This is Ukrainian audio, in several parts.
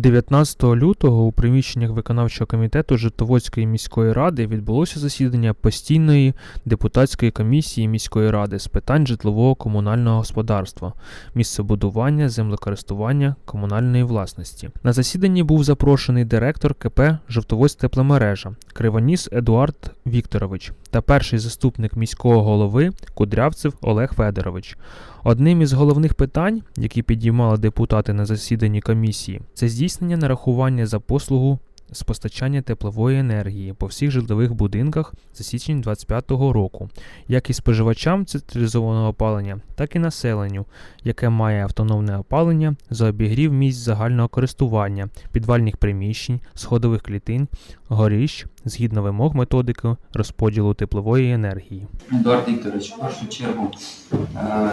19 лютого у приміщеннях виконавчого комітету Житоводської міської ради відбулося засідання постійної депутатської комісії міської ради з питань житлового комунального господарства, місцебудування, землекористування, комунальної власності. На засіданні був запрошений директор КП Жовтоводськ тепломережа Кривоніс Едуард Вікторович та перший заступник міського голови Кудрявцев Олег Федорович. Одним із головних питань, які підіймали депутати на засіданні комісії, це здійснення нарахування за послугу з постачання теплової енергії по всіх житлових будинках за січень 2025 року, як і споживачам централізованого опалення, так і населенню, яке має автономне опалення за обігрів місць загального користування, підвальних приміщень, сходових клітин, горищ згідно вимог методики розподілу теплової енергії. Едуард Вікторович, в першу чергу е,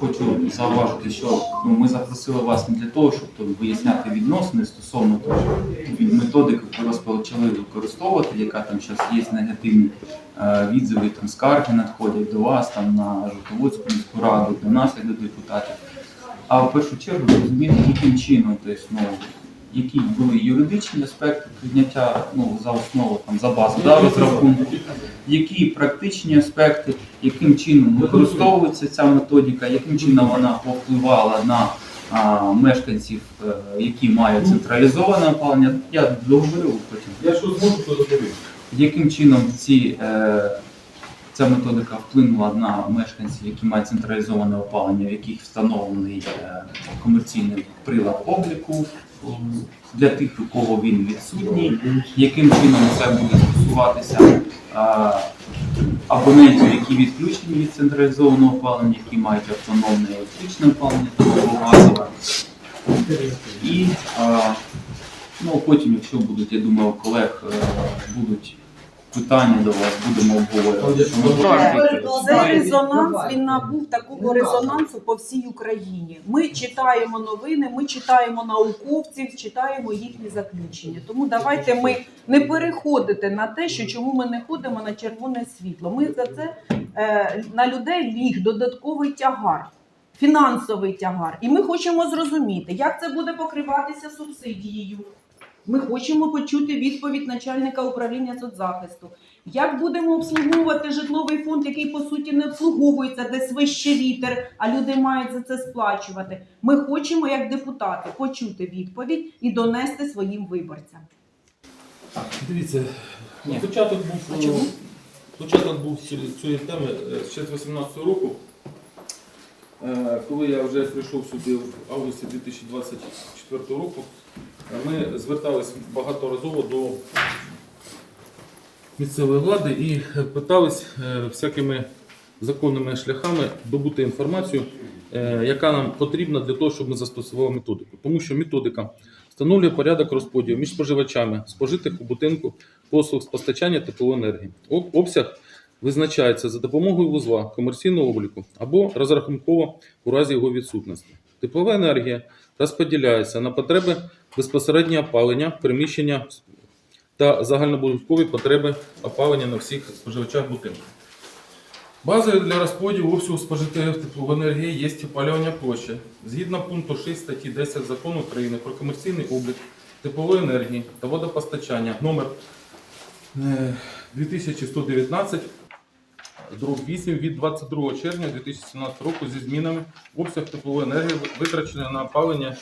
хочу зауважити, що ну, ми запросили вас не для того, щоб тут виясняти відносини стосовно того, методики, яку розпочали використовувати, яка там зараз є негативні е, відзиви, там скарги надходять до вас, там на Жовтоводську міську раду, до нас, як до депутатів. А в першу чергу зрозуміти, яким чином, тобто, ну, які були юридичні аспекти прийняття ну, за основу там, за базу да, розрахунку, які практичні аспекти, яким чином використовується ця методика, яким чином вона повпливала на а, мешканців, е, які мають централізоване опалення. Я договорю потім. Я що зможу, то доповім. Яким чином ці, е, ця методика вплинула на мешканців, які мають централізоване опалення, в яких встановлений е, комерційний прилад обліку для тих, у кого він відсутній, яким чином це буде стосуватися абонентів, які відключені від централізованого опалення, які мають автономне електричне опалення, тобто газове. І Ну, потім, якщо будуть, я думаю, колег е, будуть питання до вас, будемо обговорювати. Що. Цей резонанс він набув такого резонансу по всій Україні. Ми читаємо новини, ми читаємо науковців, читаємо їхні заключення. Тому давайте ми не переходити на те, що чому ми не ходимо на червоне світло. Ми за це е, на людей ліг додатковий тягар. Фінансовий тягар, і ми хочемо зрозуміти, як це буде покриватися субсидією. Ми хочемо почути відповідь начальника управління соцзахисту. Як будемо обслуговувати житловий фонд, який по суті не обслуговується, десь вище вітер, а люди мають за це сплачувати. Ми хочемо, як депутати, почути відповідь і донести своїм виборцям. Дивіться, Ні. початок був, А чому? початок був цієї- теми е, ще з 18 року. Е, Коли я вже прийшов сюди в августі 2024 року, ми звертались багаторазово до місцевої влади і питались е, всякими законними шляхами добути інформацію, е, яка нам потрібна для того, щоб ми застосували методику. Тому що методика встановлює порядок розподілу між споживачами спожитих у будинку послуг з постачання теплової енергії. Обсяг визначається за допомогою вузла комерційного обліку або розрахунково у разі його відсутності. Теплова енергія розподіляється на потреби безпосереднього опалення, приміщення та загальнобудинкові потреби опалення на всіх споживачах будинку. Базою для розподілу обсягу теплової енергії є опалювання площі. Згідно пункту 6 статті 10 Закону України про комерційний облік теплової енергії та водопостачання номер е, 2119 дроб 8 від 22 червня 2017 року зі змінами обсяг теплової енергії витрачений на опалення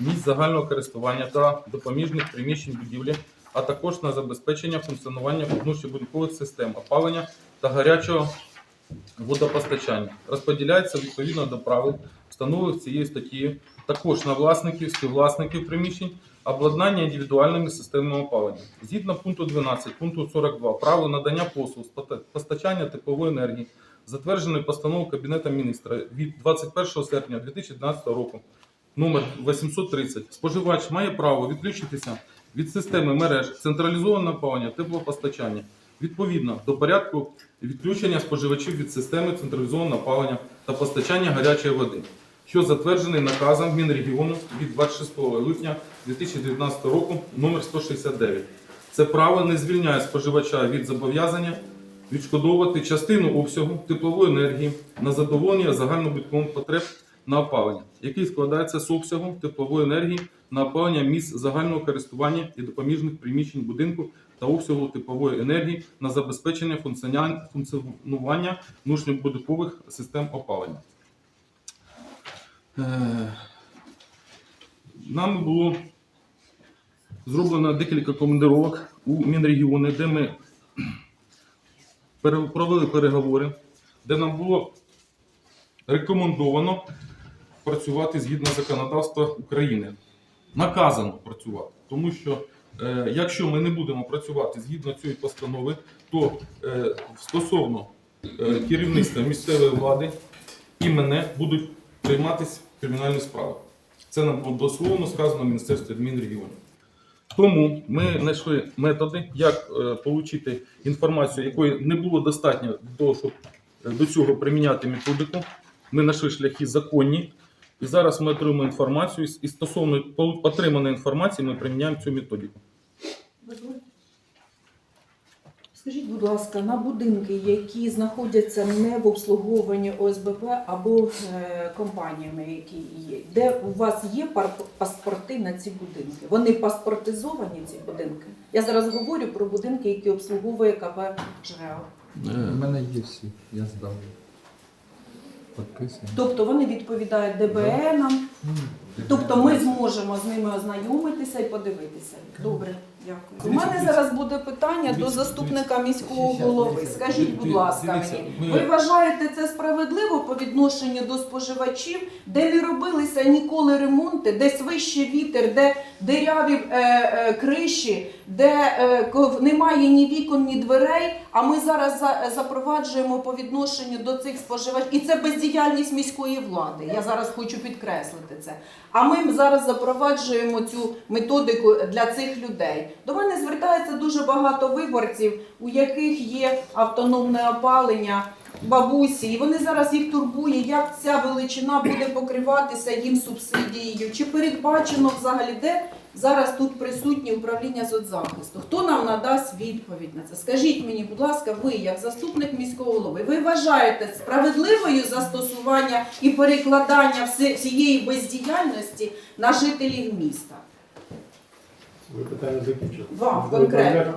місць загального користування та допоміжних приміщень будівлі, а також на забезпечення функціонування внутрішньобудинкових систем опалення та гарячого водопостачання. Розподіляється відповідно до правил, встановлених цією статтєю, також на власників, співвласників приміщень, обладнання індивідуальними системами опалення. Згідно пункту 12, пункту 42, право надання послуг з постачання теплової енергії, затвердженої постановою Кабінету міністра від 21 серпня 2012 року номер 830 споживач має право відключитися від системи мереж централізованого опалення теплопостачання відповідно до порядку відключення споживачів від системи централізованого опалення та постачання гарячої води, що затверджений наказом Мінрегіону від 26 липня 2019 року номер 169. Це право не звільняє споживача від зобов'язання відшкодовувати частину обсягу теплової енергії на задоволення загальнобуткових потреб на опалення, який складається з обсягу теплової енергії на опалення місць загального користування і допоміжних приміщень будинку та обсягу теплової енергії на забезпечення функціонування внутрішньобудинкових систем опалення. Е, Нами було зроблено декілька командировок у Мінрегіони, де ми провели переговори, де нам було рекомендовано працювати згідно законодавства України. Наказано працювати, тому що е, якщо ми не будемо працювати згідно цієї постанови, то е, стосовно е, керівництва місцевої влади і мене будуть прийматися кримінальні справи. Це нам дословно сказано в Міністерстві Мінрегіонів. Тому ми знайшли методи, як е, отримати інформацію, якої не було достатньо для того, щоб е, до цього приміняти методику. Ми знайшли шляхи законні, і зараз ми отримуємо інформацію. І стосовно отриманої інформації ми приміняємо цю методику. Скажіть, будь ласка, на будинки, які знаходяться не в обслуговуванні ОСББ або е, компаніями, які є, де у вас є паспорти на ці будинки? Вони паспортизовані, ці будинки? Я зараз говорю про будинки, які обслуговує КП ЖРЕО. У мене є всі, я здав. Тобто вони відповідають ДБНам, тобто ми зможемо з ними ознайомитися і подивитися. Добре, дякую. У мене зараз буде питання до заступника міського голови. Скажіть, будь ласка, мені, ви вважаєте це справедливо по відношенню до споживачів, де не робилися ніколи ремонти, де свище вітер, де диряві е, е, криші, де е, немає ні вікон, ні дверей. А ми зараз за, запроваджуємо по відношенню до цих споживачів, і це бездіяльність міської влади. Я зараз хочу підкреслити це. А ми зараз запроваджуємо цю методику для цих людей. До мене звертається дуже багато виборців, у яких є автономне опалення. Бабусі, і вони зараз їх турбує, як ця величина буде покриватися їм субсидією, чи передбачено взагалі де зараз тут присутні управління соцзахисту. Хто нам надасть відповідь на це? Скажіть мені, будь ласка, ви, як заступник міського голови, ви вважаєте справедливою застосування і перекладання всієї бездіяльності на жителів міста? Ви питання закінчили. Вам конкретно.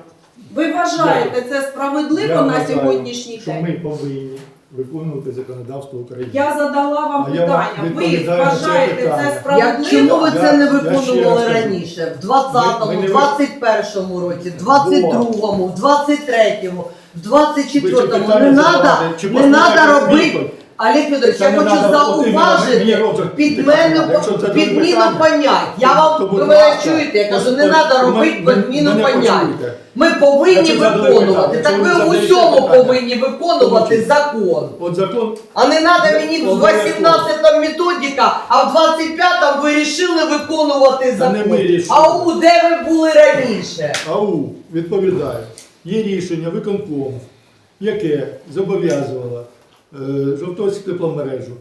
Ви вважаєте це справедливо я на вважаю, сьогоднішній що ми повинні виконувати законодавство України. Я задала вам А я вам питання. Ви відповідаю на це вважаєте питання. це Як справедливо? чому ви Я- це не я ще раз виконували кажу. раніше? В 20-му, Ми- ми не ви- 21-му році, в 22-му, в 23-му, в Ви ці 24-му. питання Не задавайте, треба не послухайте надо робити. відповідь? Олег Федорович, Це я не хочу зауважити робити під питання. мене Якщо це підміну питання, понять. Я то, вам будь ви мене ласка, чуєте, я кажу, не треба робити мене- підміну мене понять. Ми повинні Якщо виконувати. питання, Так якщо ви усьому питання, повинні виконувати закон. От закон А не треба мені в Обов'язково. 18 методика, а в 25-му ви вирішили виконувати Та не закон. ми рішили. А у де ви були раніше? АУ відповідає. Є рішення виконкому, яке зобов'язувало Жовтовську тепломережу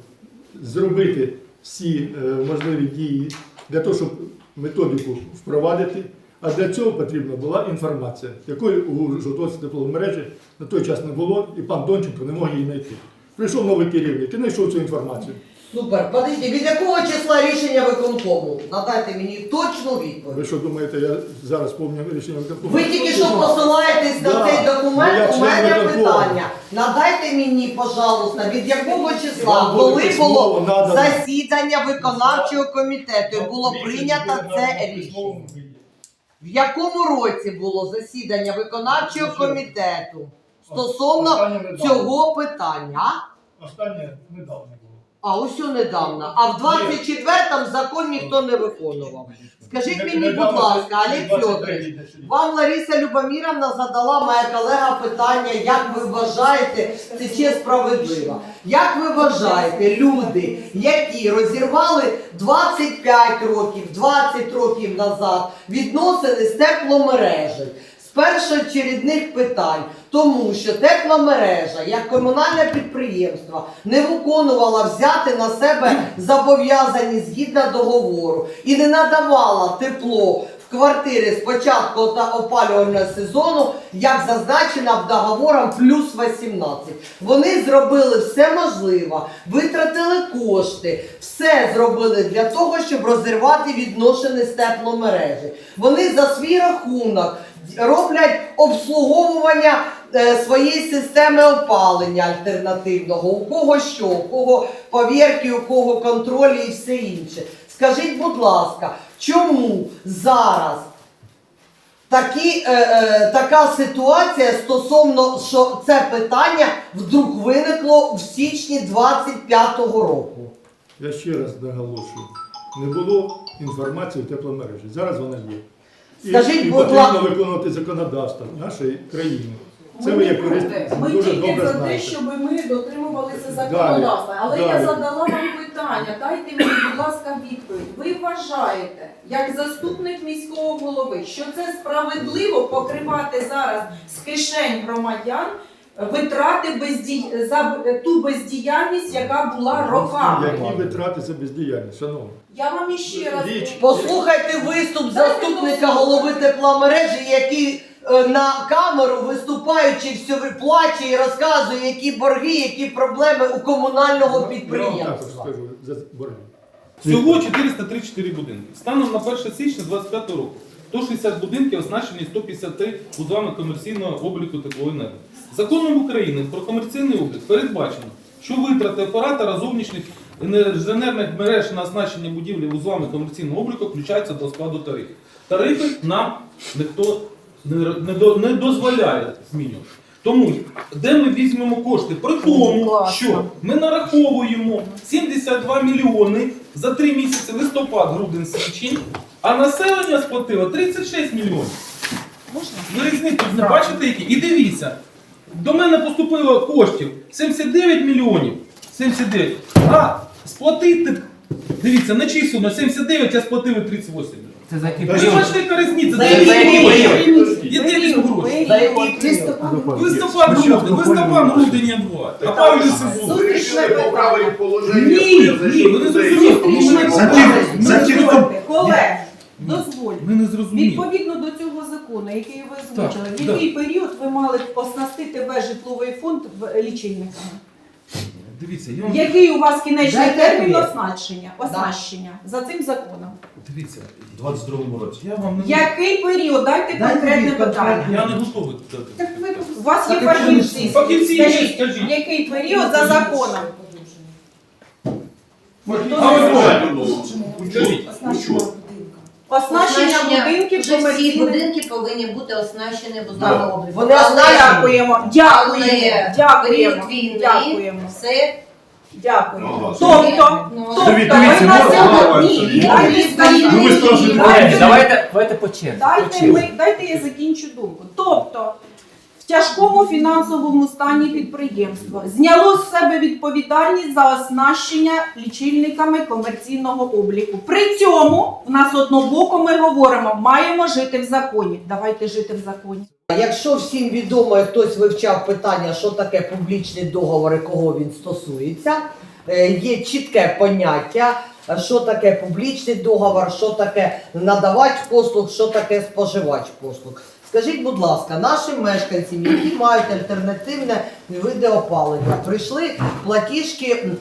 зробити всі е, можливі дії для того, щоб методику впровадити. А для цього потрібна була інформація, якої у Жовтовській тепломережі на той час не було, і пан Донченко не мог її знайти. Прийшов новий керівник і знайшов цю інформацію. Супер. Подождіть, від якого числа рішення виконкому? Надайте мені точну відповідь. Ви що думаєте, я зараз пам'ятаю рішення виконкому? Ви тільки що посилаєтесь на Да. цей Ну, я документ. У член мене виконкому. Питання. Надайте мені, пожалуйста, від якого числа, коли було засідання виконавчого комітету і було прийнято це рішення? В якому році було засідання виконавчого комітету стосовно цього питання? Останнє недавно було. А ось недавно. А в 24-му закон ніхто не виконував. Скажіть мені, будь ласка, Олег Федорович, вам Лариса Любоміровна задала моя колега питання, як ви вважаєте, це чи справедливо. Як ви вважаєте, люди, які розірвали 25 років, 20 років назад відносини з тепломережею, з першоочередних питань, тому що тепломережа, як комунальне підприємство, не виконувала взяти на себе зобов'язані згідно договору і не надавала тепло в квартири з початку опалювального сезону, як зазначено в договором, плюс 18. Вони зробили все можливе, витратили кошти, все зробили для того, щоб розірвати відношення з тепломережі. Вони за свій рахунок роблять обслуговування е, своєї системи опалення альтернативного. У кого що, у кого повірки, у кого контролі і все інше. Скажіть, будь ласка, чому зараз такі, е, е, така ситуація стосовно, що це питання вдруг виникло в січні 25-го року? Я ще раз наголошую, не було інформації в тепломережі. Зараз вона є. Скажіть, і будь потрібно ласка- виконувати законодавство нашої країни. Це ви як юрист Ми дуже тільки добре за те, знаєте. щоб ми дотримувалися законодавства. Але я Далі. задала вам питання. Дайте мені, будь ласка, відповідь. Ви вважаєте, як заступник міського голови, що це справедливо покривати зараз з кишень громадян витрати безді... за ту бездіяльність, яка була роками? Які витрати за бездіяльність, шановні? Я вам іще раз Річ. Послухайте виступ заступника голови тепломережі, який е, на камеру виступаючи все плаче і розказує, які борги, які проблеми у комунального Я вам також підприємства. скажу за борги. Всього 434 будинки. Станом на 1 січня 2025 року 160 будинків оснащені 153 вузлами комерційного обліку теплової енергії. Законом України про комерційний облік передбачено, що витрати оператора зовнішніх інженерних мереж на оснащення будівлі вузлами комерційного обліку включаються до складу тарифів. Тарифи нам ніхто не, не, до- не дозволяє змінювати. Тому де ми візьмемо кошти? При тому, що ми нараховуємо 72 мільйони за три місяці листопад, грудень, січень, а населення сплатило 36 мільйонів. Можна? Ви різницю не бачите які? І дивіться, до мене поступило коштів 79 мільйонів. 79. А сплатити, дивіться, на чий начислено 79, а сплатили 38. Це за який Ви ж період? бачите, яка різниця? За який період? Є де гроші? За який період? Листопад, грудень, листопад, грудень, я буває. А павлю сезон. Зустрічне питання. Ні, ні, ви не зрозуміли. Ми не зрозуміли. Дозвольте, Колеги, дозвольте. Ми не зрозуміли. Відповідно до цього закону, який ви озвучили, Так, в який період ви мали оснастити весь житловий фонд в- лічильниками? Дивіться, я вам Який у вас кінечний Дайте термін відповідь. оснащення? Оснащення за цим законом. дивіться. У 22-му році. Я вам не Який період? Дайте Дайте конкретне відповідь питання. я не готовий дати. Так ви у вас є Так, якщо не фахівці. Фахівці є, Скажіть, скажіть. який період за законом? А ви хто? Скажіть. Оснащення будинків вже всі комерційних. будинки повинні бути оснащені вузлами обліку. Вони Але- оснащені. Дякуємо, дякуємо, але дякуємо, період війни дякуємо, Це дякуємо. Тобто, ну, тобто, Дивіться, ви на ну, сьогодні, дайте ні, ну, ви дайте Давайте, давайте по черзі. по Дайте, черзі. ми, дайте я закінчу думку. Тобто, тяжкому фінансовому стані підприємство зняло з себе відповідальність за оснащення лічильниками комерційного обліку. При цьому в нас однобоко ми говоримо, маємо жити в законі. Давайте жити в законі. Якщо всім відомо, хтось вивчав питання, що таке публічний договор і кого він стосується, е, є чітке поняття, що таке публічний договор, що таке надавач послуг, що таке споживач послуг. Скажіть, будь ласка, нашим мешканцям, які мають альтернативне види опалення, прийшли платіжки м,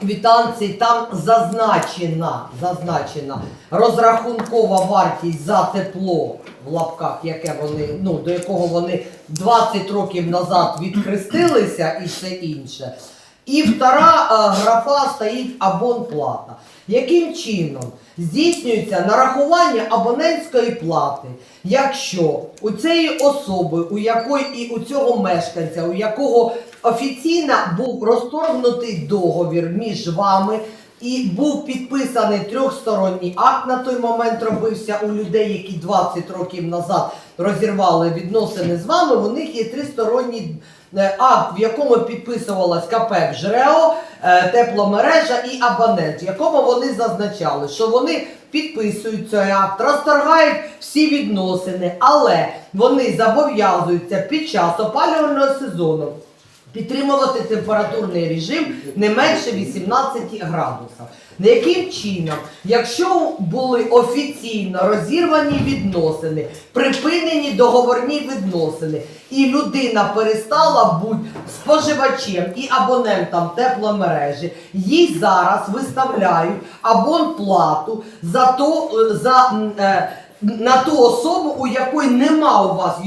квитанції, там зазначена, зазначена розрахункова вартість за тепло в лапках, яке вони, ну, до якого вони 20 років назад відхрестилися і все інше. І втора е, графа стоїть абонплата. Яким чином здійснюється нарахування абонентської плати, якщо у цієї особи, у якої і у цього мешканця, у якого офіційно був розторгнутий договір між вами і був підписаний трьохсторонній акт на той момент робився у людей, які 20 років назад розірвали відносини з вами. У них є тристоронній акт, в якому підписувалась КП ЖРЕО, е, тепломережа і абонент, в якому вони зазначали, що вони підписують цей акт, розторгають всі відносини, але вони зобов'язуються під час опалювального сезону підтримувати температурний режим не менше 18 градусів. Яким чином, якщо були офіційно розірвані відносини, припинені договорні відносини, і людина перестала бути споживачем і абонентом тепломережі, їй зараз виставляють абонплату за то, е, за е, на ту особу, у якої нема у вас в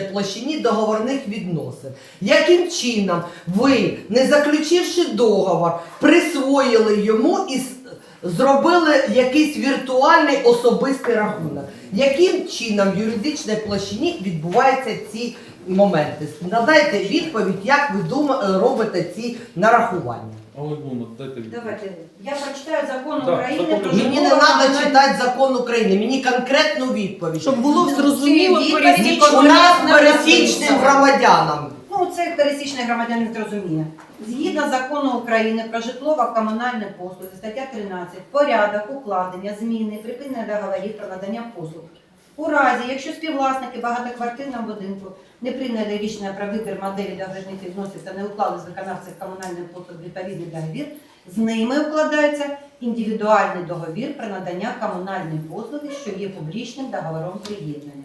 площині договорних відносин. Яким чином ви, не заключивши договор, присвоїли йому і зробили якийсь віртуальний особистий рахунок? Яким чином в юридичній площині відбуваються ці моменти? Надайте відповідь, як ви робите ці нарахування. Олег Бунов, дайте. Давайте, я прочитаю закон Да, України закон про Мені не треба читати закон України, мені конкретну відповідь. Щоб було зрозуміло Відповідь пересічному у нас не пересічним громадянам. Ну, це пересічний громадянин зрозуміє. Згідно закону України про житлово-комунальні послуги, стаття 13, порядок укладення, зміни, припинення договорів про надання послуг. У разі, якщо співвласники багатоквартирного будинку не прийняли рішення про вибір моделі договірних відносин та не уклали з виконавців комунальних послуг відповідний договір, з ними укладається індивідуальний договір про надання комунальної послуги, що є публічним договором приєднання.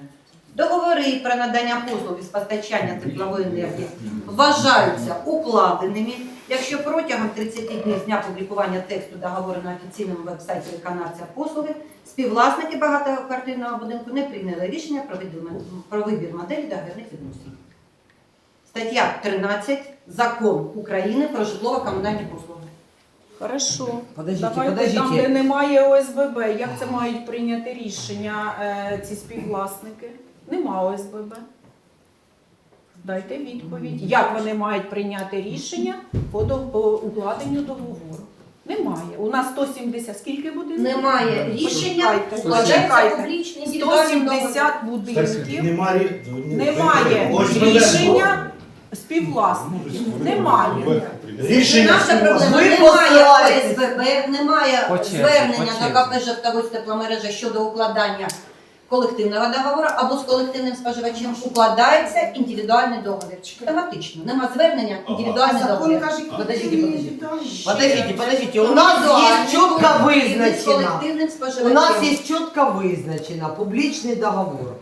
Договори про надання послуг із постачання теплової енергії вважаються укладеними, якщо протягом 30 днів з дня публікування тексту договору на офіційному вебсайті виконавця послуги співвласники багатоквартирного будинку не прийняли рішення про вибір, моделі договірних відносин. Стаття 13 Закон України про житлово-комунальні послуги. Хорошо. Подождіть, Давайте подождіть. там, де немає ОСББ, як це мають прийняти рішення е, ці співвласники? Нема ОСББ. Дайте відповідь. Як вони мають прийняти рішення по, до- по укладенню договору? Немає. У нас 170, скільки будинків? Немає рішення, Почекайте, укладається почекайте. публічний індивідуальний договір. 170 будинків. Немає, Немає рішення співвласників. Немає. Наша проблема Ви немає посилаєтесь. ОСББ, немає По черзі, звернення до КП «Жовтоводська тепломережа» щодо укладання колективного договору або з колективним споживачем укладається індивідуальний договір. Тематично. Нема звернення, індивідуальний договір. Подождіть, подождите. Подождите, подождите, у нас є чітко З визначено. колективним У споживачем. нас є чітко визначено публічний договор.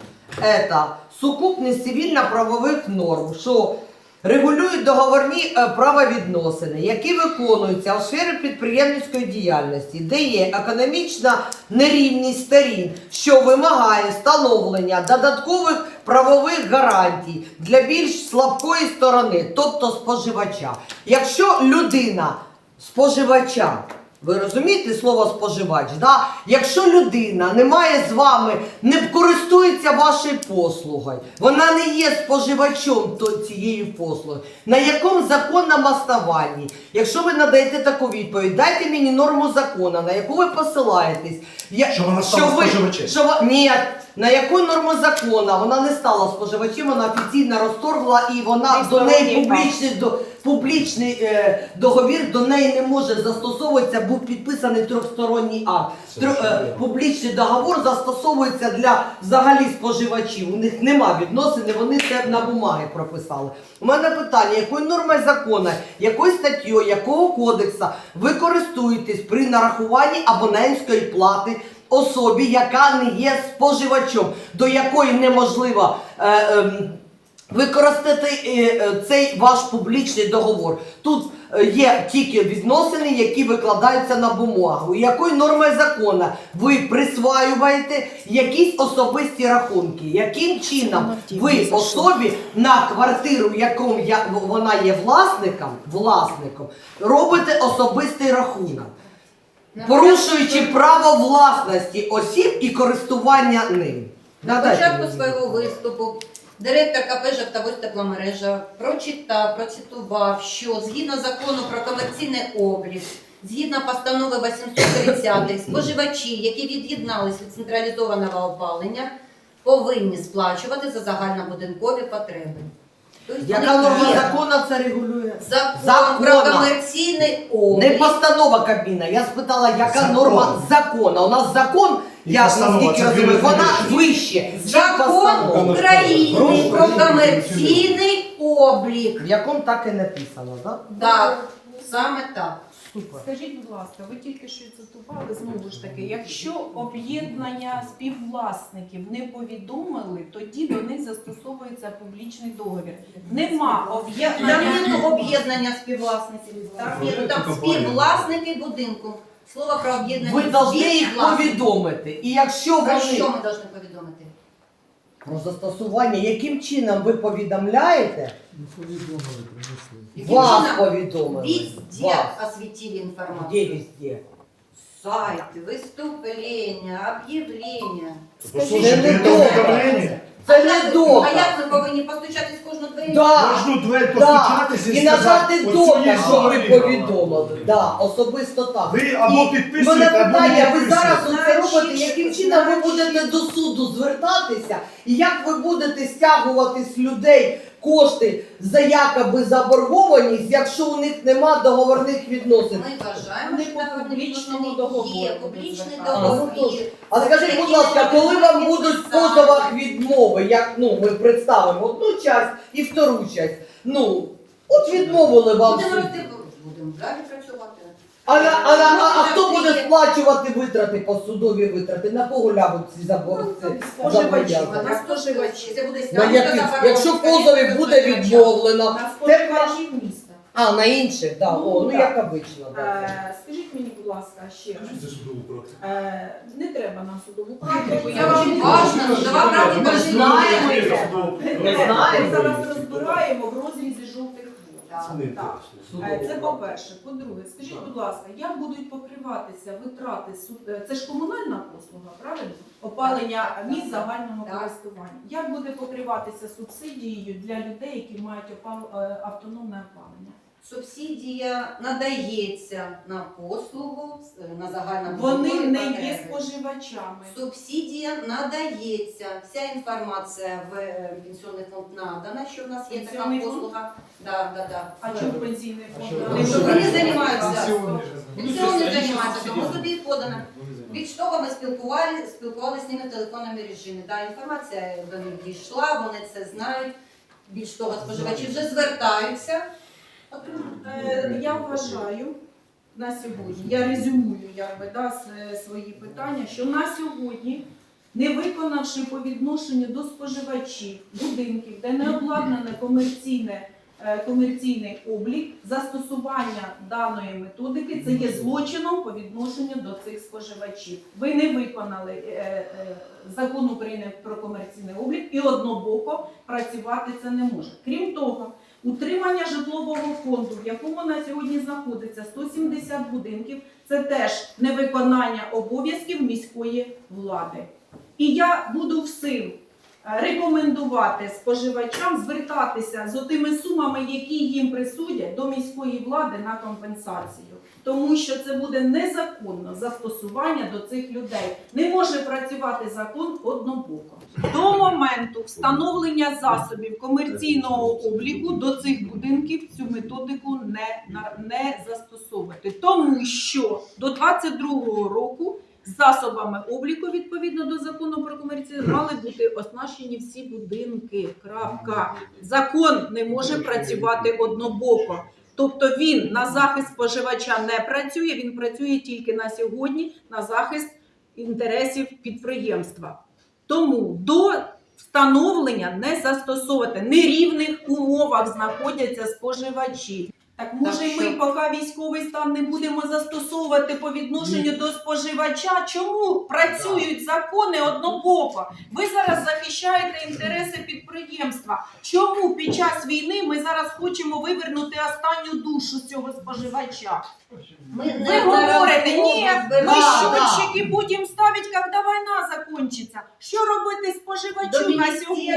Это сукупність цивільно-правових норм, що регулюють договорні е, правовідносини, які виконуються у сфері підприємницької діяльності, де є економічна нерівність сторін, що вимагає встановлення додаткових правових гарантій для більш слабкої сторони, тобто споживача. Якщо людина споживача. Ви розумієте слово споживач? Да? Якщо людина не має з вами, не користується вашою послугою, вона не є споживачом то- цієї послуги. На якому законному основанні? Якщо ви надаєте таку відповідь, дайте мені норму закону, на яку ви посилаєтесь. Я, Що вона стала ви- споживачем. Що, ні, на яку норму закону вона не стала споживачем, вона офіційно розторгла і вона до неї публічний, до, публічний е, договір до неї не може застосовуватися, був підписаний трьохсторонній акт. Тро- е, публічний договор застосовується для взагалі споживачів. У них нема відносин, і вони це на бумаги прописали. У мене питання, якою нормою закону, якою статтєю, якого кодексу ви користуєтесь при нарахуванні абонентської плати особі, яка не є споживачом, до якої неможливо. Е, ем, використати е, е, цей ваш публічний договор. Тут е, є тільки відносини, які викладаються на бумагу. Якою нормою закону ви присваюєте якісь особисті рахунки? Яким чином ви особі на квартиру, якому я, вона є власником, власником, робите особистий рахунок? Порушуючи право власності осіб і користування ним. На Надайте початку мені свого виступу директор КП «Жовтоводська тепломережа» прочитав, процитував, що згідно закону про комерційний облік, згідно постанови 830, споживачі, які від'єдналися від централізованого опалення, повинні сплачувати за загальнобудинкові потреби. Тобто Яка вони норма є. закону це регулює? Закон Закона. про комерційний Не облік. постанова Кабміна. Я спитала, яка Закон. норма закону. У нас закон Я постанова, наскільки це дві розумію, різні вона речі. вище. ніж Закон. України про комерційний облік. В якому так і написано, так? Так, саме так. Супер. Скажіть, будь ласка, ви тільки що цитували знову ж таки, якщо об'єднання співвласників не повідомили, тоді до них застосовується публічний договір. Нема Там об'єднання. є об'єднання співвласників. Там є там співвласники будинку. Слово про об'єднання Ви повинні їх співвласників. повідомити. І якщо Про вони що ми повинні повідомити? Про застосування, яким чином ви повідомляєте, Ну, повідомили, принесли. Яким вас чином? повідомили. Везде Вас. осветили Де везде? Сайти, виступлення, об'явлення. Це не добре. Це не А добре. як ви повинні постучатись? Да. Кожну дверь Да. постучатися І і надати дому, доказ, що ви повідомили. повідомили. Да, особисто так. Ви або І підписуєте, мене або не питання, ви підписуєте. зараз оце Значить, робите, яким чином ви будете до суду звертатися, і як ви будете стягувати з людей кошти за якоби заборгованість, якщо у них нема договорних відносин? Ми вважаємо, що по договір публічному договору є публічний звертатися. А, ну, договір. А скажіть, будь ласка, коли вам будуть в позовах відмови, як ну ми представимо одну часть і втору часть, ну от відмовили вам. Будемо суд. будемо далі працювати. А, на- а, а, а хто буде сплачувати витрати по судові витрати? На кого лягуть ці забори? ці Споживачі. На споживачі. Це буде На якщо позові буде відмовлено, На споживачів міста. а на інших, да, Ну, о, ну так. як обично. Да. Е, Скажіть мені, будь ласка, ще раз. Е, Не треба нам судову практику. Я вам важно, судова практика Ми знаємо. Ми знаємо. Ми зараз розбираємо в розрізі жовтих вод. Так. Так. Е, Це по-перше. По-друге, скажіть, будь ласка, як будуть покриватися витрати суд... е, Це ж комунальна послуга, правильно? Опалення Так, місць загального так. користування. Як буде покриватися субсидією для людей, які мають опал... е, автономне опалення? Субсидія надається на послугу е, на загальному Вони не потреби. є споживачами. Субсидія надається. Вся інформація в е, пенсіонний фонд надана, що в нас є така фонд? послуга. Да, да, да. А чому пенсійний фонд? що? не Що вони займаються? Пенсіонні. Пенсіонний займається, тому туди і подано. Більш того, ми спілкували, спілкувалися з ними в телефонному режимі. Да, інформація до них дійшла, вони це знають. Більш того, споживачі вже звертаються. Е, Я вважаю на сьогодні, я резюмую якби, да, свої питання, що на сьогодні, не виконавши по відношенню до споживачів будинків, де не обладнане комерційне, е, комерційний облік, застосування даної методики це є злочином по відношенню до цих споживачів. Ви не виконали е, закон України про комерційний облік і однобоко працювати це не може. Крім того, Утримання житлового фонду, в якому на сьогодні знаходиться 170 будинків, це теж невиконання обов'язків міської влади. І я буду всім рекомендувати споживачам звертатися з тими сумами, які їм присудять до міської влади на компенсацію, тому що це буде незаконно застосування до цих людей. Не може працювати закон однобоко. До моменту встановлення засобів комерційного обліку до цих будинків цю методику не, не застосовувати, тому що до 22-го року засобами обліку відповідно до закону про комерцію мали бути оснащені всі будинки. Крапка. Закон не може працювати однобоко. Тобто він на захист споживача не працює, він працює тільки на сьогодні на захист інтересів підприємства. Тому до встановлення не застосовувати нерівних умовах знаходяться споживачі. Так може Так ми, що? поки військовий стан не будемо застосовувати по відношенню до споживача, чому працюють закони однобоко? Ви зараз захищаєте інтереси підприємства. Чому під час війни ми зараз хочемо вивернути останню душу з цього споживача? Ми Ви говорите, ні, ми счетчики будемо ставити, коли війна закінчиться. Що робити споживачу на сьогодні?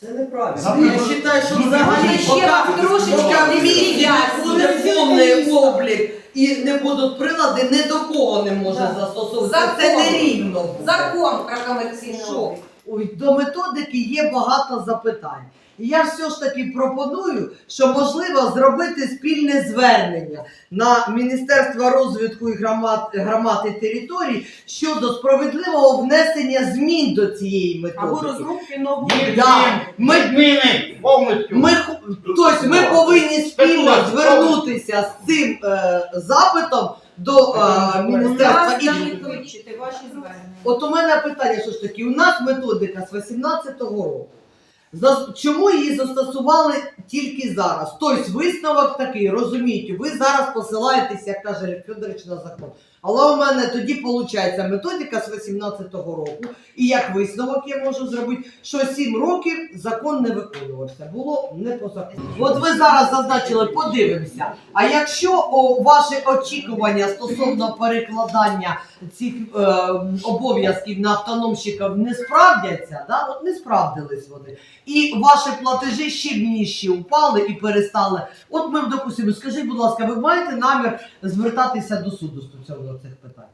Це неправильно. Я вважаю, що взагалі ще вам трошечки поки в місті буде повний облік і не будуть прилади, ні до кого не може застосовуватися. Це Закон. нерівно. Закон про облік. Ой, до методики є багато запитань. І я все ж таки пропоную, що можливо зробити спільне звернення на Міністерство розвитку і громад, громад і територій щодо справедливого внесення змін до цієї Або методики. розробки нової. Да, ми, Відміни повністю. ми, ху- тобто ми повинні спільно звернутися з цим е, запитом до е, міністерства. Нас І, там вивчити ваші звернення. от у мене питання, що ж таки, у нас методика з 18-го року. Чому її застосували тільки зараз? Тобто висновок такий, розумієте, ви зараз посилаєтесь, як каже Федорович, на закон. Але у мене тоді виходить методика з 18-го року, і як висновок я можу зробити, що 7 років закон не виконувався, було не по закону. От ви зараз зазначили, подивимося. А якщо о, ваші очікування стосовно перекладання цих е, обов'язків на автономщиків не справдяться, да? от не справдились вони, і ваші платежі ще нижче упали і перестали. От ми, допустимо, скажіть, будь ласка, ви маєте намір звертатися до суду стосовно цих питань?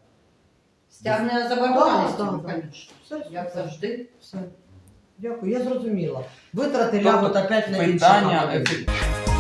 Стягнення заборгованості, Так, так. Все, Як завжди. Все. Дякую, я зрозуміла. Витрати лягуть опять на інші Питання напрямки. ефективності.